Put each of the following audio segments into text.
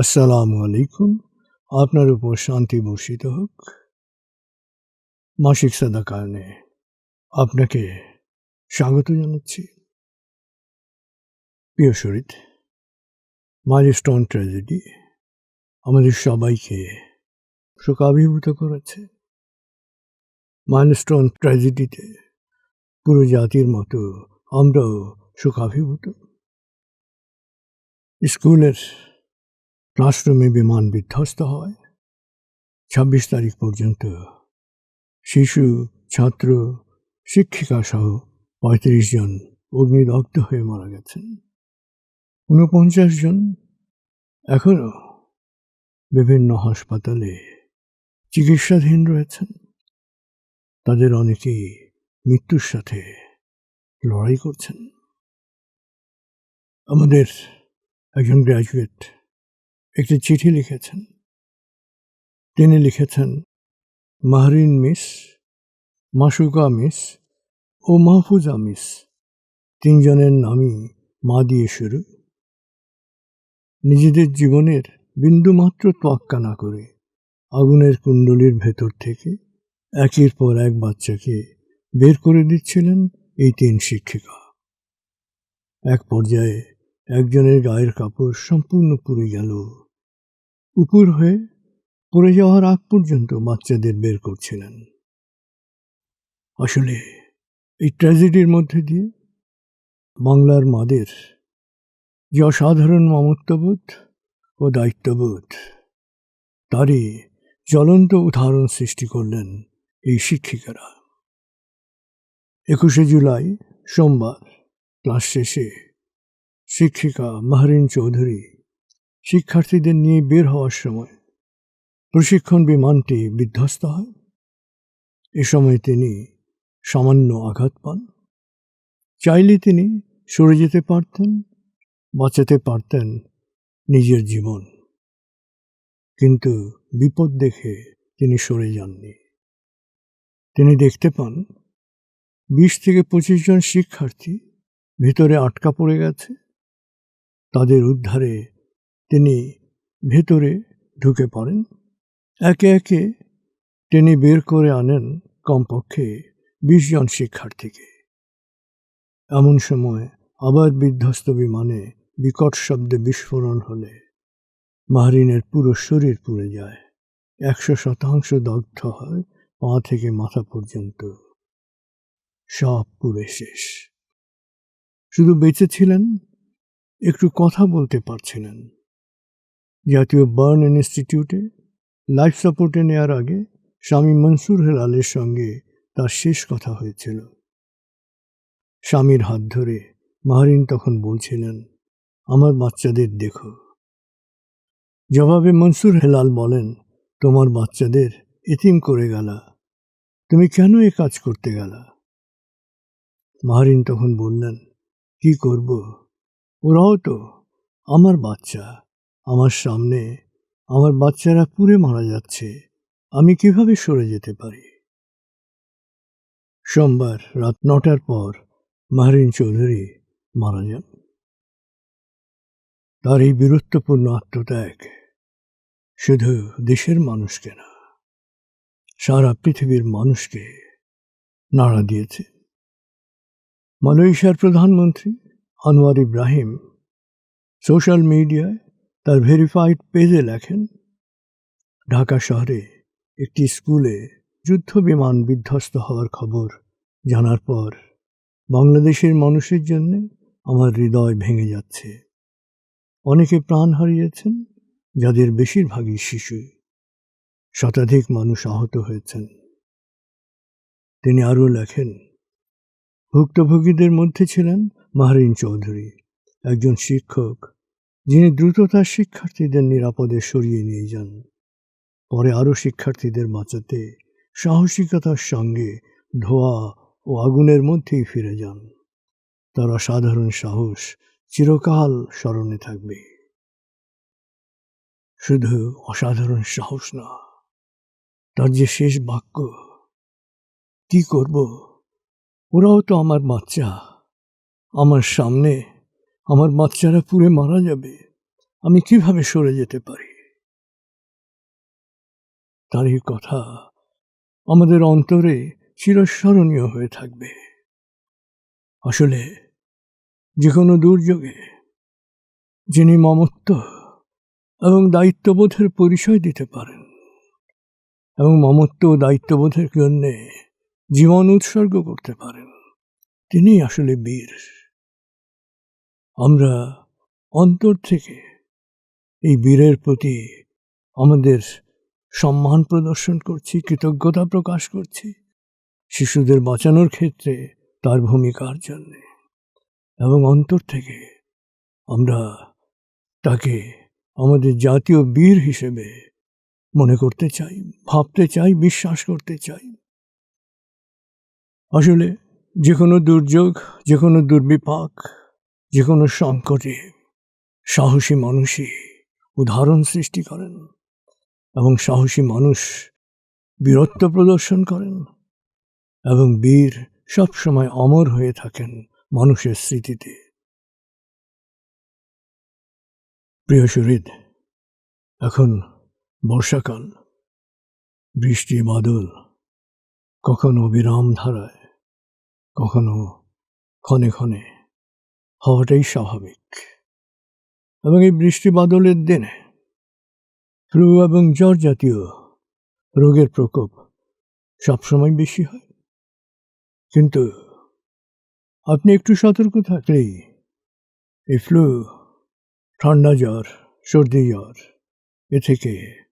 আসসালামু আলাইকুম। আপনার উপর শান্তি বর্ষিত হোক। মাসিক সাদা কারণে আপনাকে স্বাগত জানাচ্ছি। প্রিয় শরীর মাইলস্টোন ট্র্যাজেডি আমাদের সবাইকে শোকাভিভূত করেছে। মাইলস্টোন ট্র্যাজেডিতে পুরো জাতির মতো আমরাও শোকাভিভূত। স্কুলের ক্লাসরুমে বিমান বিধ্বস্ত হয়। ছাব্বিশ তারিখ পর্যন্ত শিশু, ছাত্র, শিক্ষিকা সহ পঁয়ত্রিশ জন অগ্নিদগ্ধ হয়ে মারা গেছেন। ঊনপঞ্চাশ জন এখনও বিভিন্ন হাসপাতালে চিকিৎসাধীন রয়েছেন। তাদের অনেকেই মৃত্যুর সাথে লড়াই করছেন। আমাদের একজন গ্র্যাজুয়েট একটি চিঠি লিখেছেন। তিনি লিখেছেন, মাহরিন মিস মাসুকা মিস ও মাহফুজা মিস, তিনজনের নামই মা দিয়ে শুরু। নিজেদের জীবনের বিন্দুমাত্র তোয়াক্কা না করে আগুনের কুণ্ডলীর ভেতর থেকে একের পর এক বাচ্চাকে বের করে দিচ্ছিলেন এই তিন শিক্ষিকা। এক পর্যায়ে একজনের গায়ের কাপড় সম্পূর্ণ পুড়ে গেল। উপর হয়ে পড়ে যাওয়ার আগ পর্যন্ত বাচ্চাদের বের করছিলেন। আসলে এই ট্র্যাজেডির মধ্যে দিয়ে বাংলার মাদের যে অসাধারণ মমত্ববোধ ও দায়িত্ববোধ, তারই জ্বলন্ত উদাহরণ সৃষ্টি করলেন এই শিক্ষিকারা। একুশে জুলাই সোমবার, ক্লাস শেষে শিক্ষিকা মাহরিন চৌধুরী শিক্ষার্থীদের নিয়ে বের হওয়ার সময় প্রশিক্ষণ বিমানটি বিধ্বস্ত হয়। এ সময় তিনি সামান্য আঘাত পান। চাইলে তিনি সরে যেতে পারতেন, বাঁচাতে পারতেন নিজের জীবন। কিন্তু বিপদ দেখে তিনি সরে যাননি। তিনি দেখতে পান, বিশ থেকে পঁচিশ জন শিক্ষার্থী ভিতরে আটকা পড়ে গেছে। তাদের উদ্ধারে তিনি ভেতরে ঢুকে পড়েন। একে একে টেনে বের করে আনেন কমপক্ষে বিশ জন শিক্ষার্থীকে। এমন সময় আবার বিধ্বস্ত বিমানে বিকট শব্দে বিস্ফোরণ হলে মাহরিনের পুরো শরীর পুড়ে যায়। একশো শতাংশ দগ্ধ হয় পা থেকে মাথা পর্যন্ত। সব পুড়ে শেষ। শুধু বেঁচে ছিলেন, একটু কথা বলতে পারছিলেন। জাতীয় বার্ন ইনস্টিটিউটে লাইফ সাপোর্টে নেওয়ার আগে স্বামী মনসুর হেলালের সঙ্গে তার শেষ কথা হয়েছিল স্বামীর হাত ধরে মাহরিন তখন বলছিলেন, আমার বাচ্চাদের দেখো। জবাবে মনসুর হেলাল বলেন, তোমার বাচ্চাদের এতিম করে গেলা। তুমি কেন এ কাজ করতে গেলা? মাহরিন তখন বললেন, কি করব? ওরাও তো আমার বাচ্চা। আমার সামনে আমার বাচ্চারা পুড়ে মারা যাচ্ছে। আমি কীভাবে সরে যেতে পারি? সোমবার রাত নটার পর মাহরিন চৌধুরী মারা যান। তার এই বীরত্বপূর্ণ আত্মত্যাগ শুধু দেশের মানুষকে না, সারা পৃথিবীর মানুষকে নাড়া দিয়েছে। মালয়েশিয়ার প্রধানমন্ত্রী আনোয়ার ইব্রাহিম সোশ্যাল মিডিয়ায় তার ভেরিফাইড পেজে লেখেন, ঢাকা শহরে একটি স্কুলে যুদ্ধ বিমান বিধ্বস্ত হওয়ার খবর জানার পর বাংলাদেশের মানুষের জন্য আমার হৃদয় ভেঙে যাচ্ছে। অনেকে প্রাণ হারিয়েছেন, যাদের বেশিরভাগই শিশু। শতাধিক মানুষ আহত হয়েছেন। তিনি আরও লেখেন, ভুক্তভোগীদের মধ্যে ছিলেন মাহরিন চৌধুরী, একজন শিক্ষক যিনি দ্রুত তার শিক্ষার্থীদের নিরাপদে সরিয়ে নিয়ে যান, পরে আরও শিক্ষার্থীদের বাঁচাতে সাহসিকতার সঙ্গে ধোয়া ও আগুনের মধ্যেই ফিরে যান। তার অসাধারণ সাহস চিরকাল স্মরণে থাকবে। শুধু অসাধারণ সাহস না, তার যে শেষ বাক্য, কি করব? ওরাও তো আমার বাচ্চা, আমার সামনে আমার বাচ্চারা পুড়ে মারা যাবে, আমি কীভাবে সরে যেতে পারি? তারই কথা আমাদের অন্তরে চিরস্মরণীয় হয়ে থাকবে। আসলে যে কোনো দুর্যোগে যিনি মমত্ব এবং দায়িত্ববোধের পরিচয় দিতে পারেন এবং মমত্ব ও দায়িত্ববোধের জন্যে জীবন উৎসর্গ করতে পারেন তিনি আসলে বীর। আমরা অন্তর থেকে এই বীরের প্রতি আমাদের সম্মান প্রদর্শন করছি, কৃতজ্ঞতা প্রকাশ করছি, শিশুদের বাঁচানোর ক্ষেত্রে তার ভূমিকার জন্য। এবং অন্তর থেকে আমরা তাকে আমাদের জাতীয় বীর হিসেবে মনে করতে চাই, ভাবতে চাই, বিশ্বাস করতে চাই। আসলে যে কোনো দুর্যোগ, যে কোনো দুর্বিপাক যে কোনো সংকটে সাহসী মানুষই উদাহরণ সৃষ্টি করেন এবং সাহসী মানুষ বীরত্ব প্রদর্শন করেন এবং বীর সবসময় অমর হয়ে থাকেন মানুষের স্মৃতিতে। প্রিয় শরীর এখন বর্ষাকাল, বৃষ্টি, বাদল কখনো বিরাম ধারায়, কখনো ক্ষণে ক্ষণে হওয়াটাই স্বাভাবিক। এবং এই বৃষ্টি বাদলের দিনে ফ্লু এবং জ্বর জাতীয় রোগের প্রকোপ সবসময় বেশি হয়। কিন্তু আপনি একটু সতর্ক থাকলেই এই ফ্লু, ঠান্ডা জ্বর, সর্দি জ্বর, এ থেকে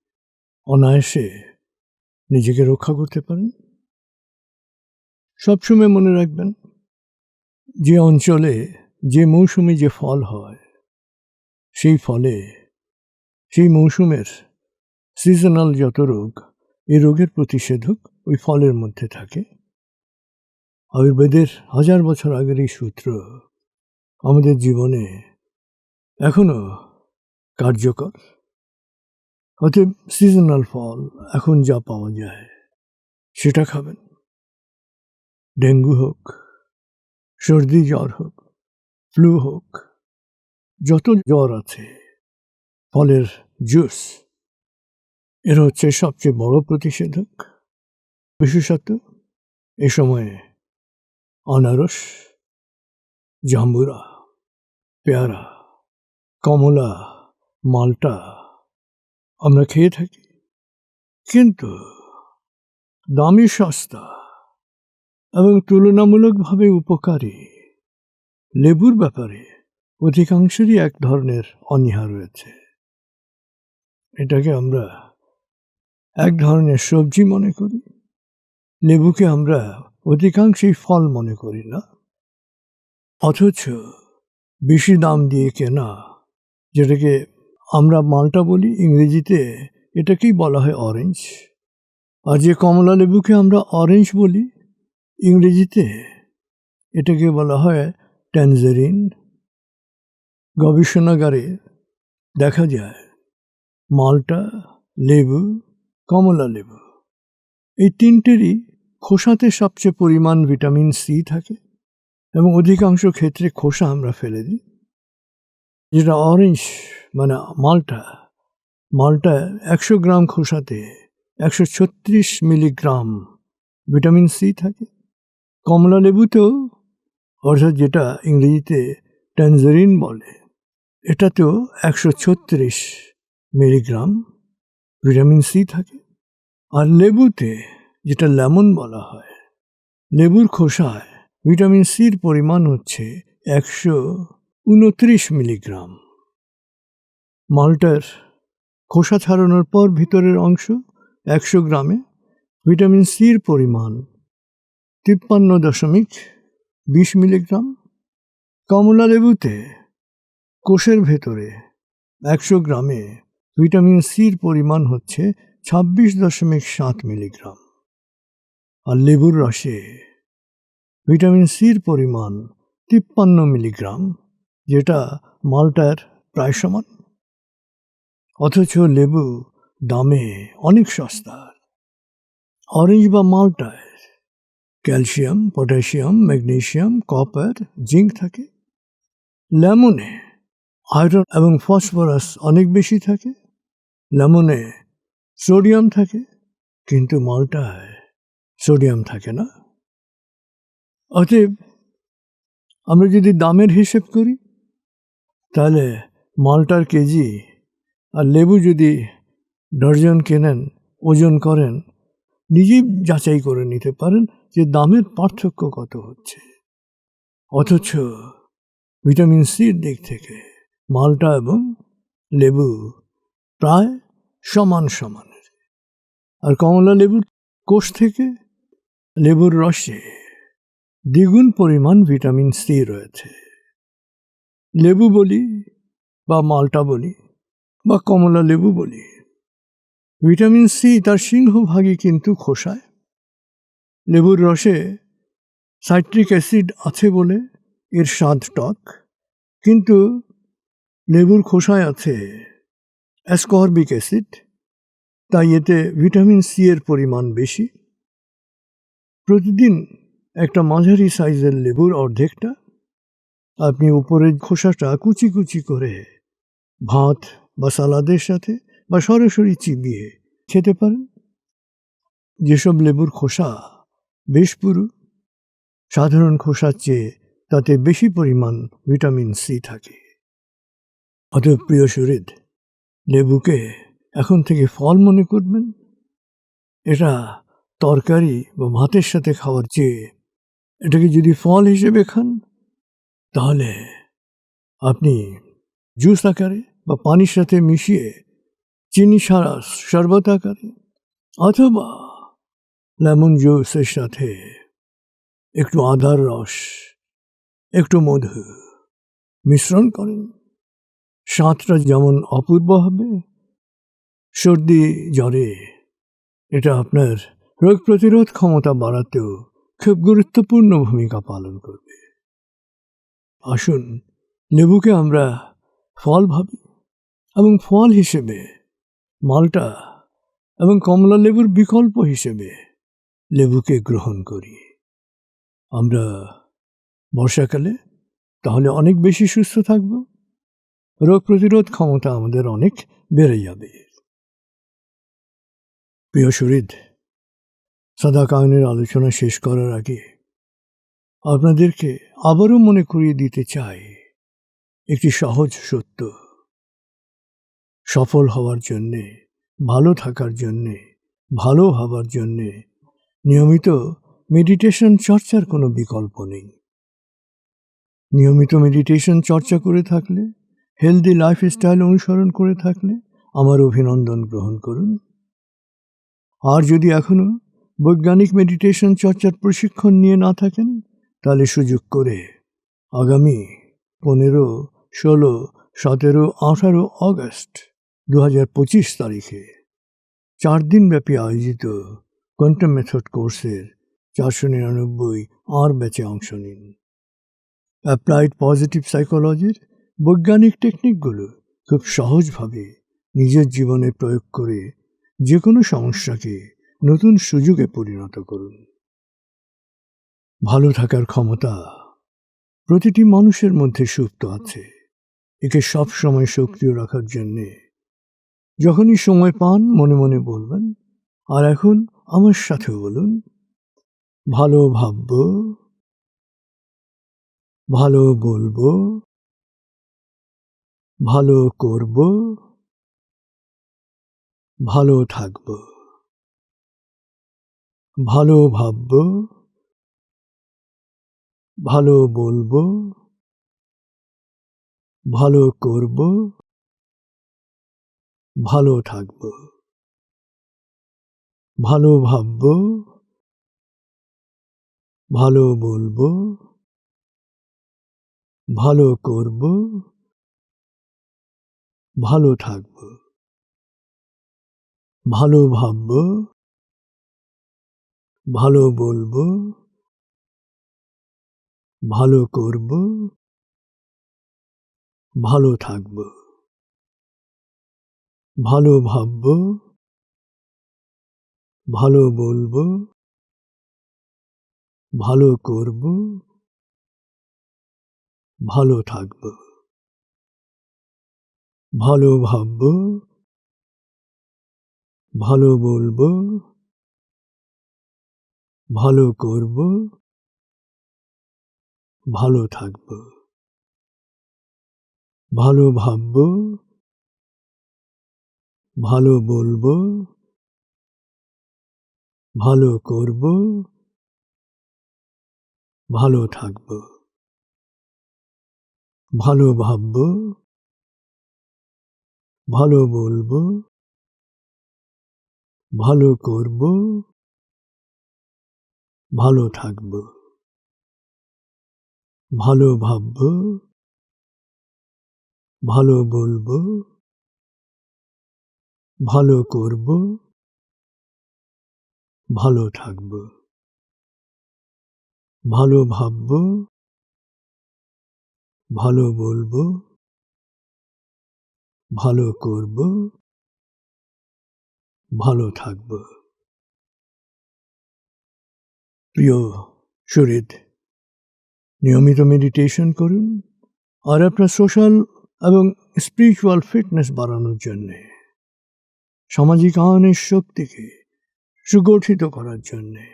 অনায়াসে নিজেকে রক্ষা করতে পারেন। সবসময় মনে রাখবেন, যে অঞ্চলে যে মৌসুমে যে ফল হয়, সেই ফলে, সেই মৌসুমের সিজনাল যত রোগ এই রোগের প্রতিষেধক ওই ফলের মধ্যে থাকে। আয়ুর্বেদের হাজার বছর আগের এই সূত্র আমাদের জীবনে এখনও কার্যকর। অতএব সিজনাল ফল এখন যা পাওয়া যায়, সেটা খাবেন। ডেঙ্গু হোক, সর্দি, জ্বর হোক ফ্লু হোক যত জ্বর আছে, ফলের জুস, এর হচ্ছে সবচেয়ে বড় প্রতিষেধক। বিশেষত এ সময়ে আনারস, জাম্বুরা, পেয়ারা, কমলা, মালটা আমরা খেয়ে থাকি। কিন্তু দামি সস্তা এবং তুলনামূলকভাবে উপকারী লেবুর ব্যাপারে অধিকাংশেরই এক ধরনের অনীহা রয়েছে। এটাকে আমরা এক ধরনের সবজি মনে করি, লেবুকে আমরা অধিকাংশই ফল মনে করি না, অথচ বেশি দাম দিয়ে কেনা, যেটাকে আমরা মালটা বলি, ইংরেজিতে এটাকেই বলা হয় অরেঞ্জ। আর যে কমলা লেবুকে আমরা অরেঞ্জ বলি, ইংরেজিতে এটাকে বলা হয় ট্যানজারিন গবেষণাগারে দেখা যায়, মালটা, লেবু, কমলা লেবু। এই তিনটেরই খোসাতে সবচেয়ে পরিমাণ ভিটামিন সি থাকে এবং অধিকাংশ ক্ষেত্রে খোসা আমরা ফেলে দিই। যেটা অরেঞ্জ মানে মালটা মালটা একশো গ্রাম খোসাতে একশো ছত্রিশ মিলিগ্রাম ভিটামিন সি থাকে। কমলা লেবুতেও অর্থাৎ যেটা ইংরেজিতে ট্যানজারিন বলে, এটাতেও একশো ছত্রিশ মিলিগ্রাম ভিটামিন সি থাকে। আর লেবুতে যেটা লেমন বলা হয়, লেবুর খোসায় ভিটামিন সির পরিমাণ হচ্ছে একশো উনত্রিশ মিলিগ্রাম। মালটার খোসা ছাড়ানোর পর ভিতরের অংশ একশো গ্রামে ভিটামিন সির পরিমাণ তিপ্পান্ন দশমিক বিশ মিলিগ্রাম কমলা লেবুতে কোষের ভেতরে একশো গ্রামে ভিটামিন সির পরিমাণ হচ্ছে ছাব্বিশ দশমিক সাত মিলিগ্রাম। আর লেবুর রসে ভিটামিন সির পরিমাণ তিপ্পান্ন মিলিগ্রাম, যেটা মালটার প্রায় সমান। অথচ লেবু দামে অনেক সস্তা অরেঞ্জ বা মালটায় calcium, potassium, magnesium, copper, zinc থাকে। লেমনে আয়রন এবং ফসফরাস অনেক বেশি থাকে। লেমনে সোডিয়াম থাকে, কিন্তু মালটায় সোডিয়াম থাকে না। অতএব আমরা যদি দামের হিসেব করি, তাহলে মালটার কেজি আর লেবু যদি ডর্জন কেনেন, ওজন করেন, নিজেই যাচাই করে নিতে পারেন। যে দামের পার্থক্য কত হচ্ছে। অথচ ভিটামিন সির দিক থেকে মালটা এবং লেবু প্রায় সমান সমানের। আর কমলা লেবুর কোষ থেকে লেবুর রসে দ্বিগুণ পরিমাণ ভিটামিন সি রয়েছে। লেবু বলি বা মালটা বলি বা কমলা লেবু বলি। ভিটামিন সি তার সিংহভাগই কিন্তু খোসায় লেবুর রসে সাইট্রিক অ্যাসিড আছে বলে এর স্বাদ টক, কিন্তু লেবুর খোসায় আছে অ্যাসকর্বিক অ্যাসিড, তাই এতে ভিটামিন সি এর পরিমাণ বেশি। প্রতিদিন একটা মাঝারি সাইজের লেবুর অর্ধেকটা আপনি উপরের খোসাটা কুচি কুচি করে ভাত বা সালাদের সাথে বা সরাসরি চিবিয়ে খেতে পারেন। যেসব লেবুর খোসা বেশ পুরু সাধারণ খোসার চেয়ে তাতে বেশি পরিমাণ ভিটামিন সি থাকে। অতএব প্রিয় শরীর লেবুকে এখন থেকে ফল মনে করবেন? এটা তরকারি বা ভাতের সাথে খাওয়ার চেয়ে এটাকে যদি ফল হিসেবে খান, তাহলে আপনি জুস আকারে বা পানির সাথে মিশিয়ে চিনি ছাড়া শরবত আকারে অথবা লেমন জুসের সাথে একটু আদার রস একটু মধু মিশ্রণ করেন স্বাদটা যেমন অপূর্ব হবে সর্দি জ্বরে এটা আপনার রোগ প্রতিরোধ ক্ষমতা বাড়াতেও খুব গুরুত্বপূর্ণ ভূমিকা পালন করবে আসুন লেবুকে আমরা ফল ভাবি এবং ফল হিসেবে মালটা এবং কমলা লেবুর বিকল্প হিসেবে লেবুকে গ্রহণ করি। আমরা বর্ষাকালে তাহলে অনেক বেশি সুস্থ থাকব? রোগ প্রতিরোধ ক্ষমতা আমাদের অনেক বেড়ে যাবে। প্রিয় শরীর সদাকায়নের আলোচনা শেষ করার আগে আপনাদেরকে আবারও মনে করিয়ে দিতে চাই একটি সহজ সত্য। সফল হওয়ার জন্যে, ভালো থাকার জন্যে, ভালো হবার জন্যে নিয়মিত মেডিটেশন চর্চার কোনো বিকল্প নেই। নিয়মিত মেডিটেশন চর্চা করে থাকলে হেলদি লাইফস্টাইল অনুসরণ করে থাকলে আমার অভিনন্দন গ্রহণ করুন। আর যদি এখনও বৈজ্ঞানিক মেডিটেশন চর্চার প্রশিক্ষণ নিয়ে না থাকেন, তাহলে সুযোগ করে আগামী পনেরো, ষোলো, সতেরো, আঠারো আগস্ট দু তারিখে চার দিনব্যাপী আয়োজিত কোয়ান্টাম মেথড কোর্সের চারশো নিরানব্বই আর ব্যাচে অংশ নিন। অ্যাপ্লাইড পজিটিভ সাইকোলজির বৈজ্ঞানিক টেকনিকগুলো খুব সহজভাবে নিজের জীবনে প্রয়োগ করে যে কোনো সমস্যাকে নতুন সুযোগে পরিণত করুন। ভালো থাকার ক্ষমতা প্রতিটি মানুষের মধ্যে সুপ্ত আছে। একে সব সময় সক্রিয় রাখার জন্যে যখনই সময় পান মনে মনে বলবেন, আর এখন আমার সাথে বলুন, ভালো ভাবব, ভালো বলব, ভালো করব, ভালো থাকব, ভালো ভাবব, ভালো বলব, ভালো করব, ভালো থাকব। ভালো ভাবব, ভালো বলব, ভালো করব, ভালো থাকব, ভালো ভাবব, ভালো বলব, ভালো করব, ভালো থাকব, ভালো ভাবব। ভালো বলব, ভালো করব, ভালো থাকব, ভালো ভাবব, ভালো বলব, ভালো করব, ভালো থাকব, ভালো ভাবব, ভালো বলব। ভালো করব, ভালো থাকব, ভালো ভাবব, ভালো বলব, ভালো করব, ভালো থাকব, ভালো ভাবব, ভালো বলব, ভালো করব। ভালো থাকব। ভালো ভাবব। ভালো বলব। ভালো করব। ভালো থাকব। প্রিয় শরীর, নিয়মিত মেডিটেশন করুন আর আপনার সোশ্যাল এবং স্পিরিচুয়াল ফিটনেস বাড়ানোর জন্যে। সামাজিক আয়নের শক্তিকে সুগঠিত করার জন্যে,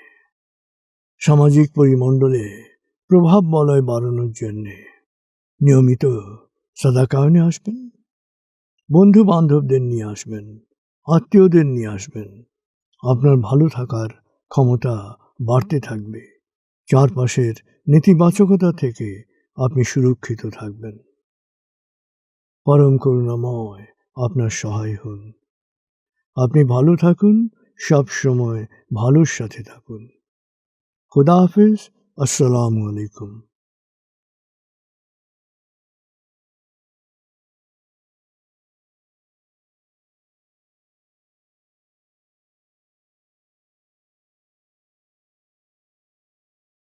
সামাজিক পরিমণ্ডলে প্রভাব বলয় বাড়ানোর জন্যে নিয়মিত সদাকায়নে আসবেন বন্ধু বান্ধবদের নিয়ে আসবেন, আত্মীয়দের নিয়ে আসবেন। আপনার ভালো থাকার ক্ষমতা বাড়তে থাকবে। চারপাশের নেতিবাচকতা থেকে আপনি সুরক্ষিত থাকবেন। পরম করুণাময় আপনার সহায় হন। আপনি ভালো থাকুন সব সময় ভালোর সাথে থাকুন। খুদা হাফিজ আসসালামু আলাইকুম।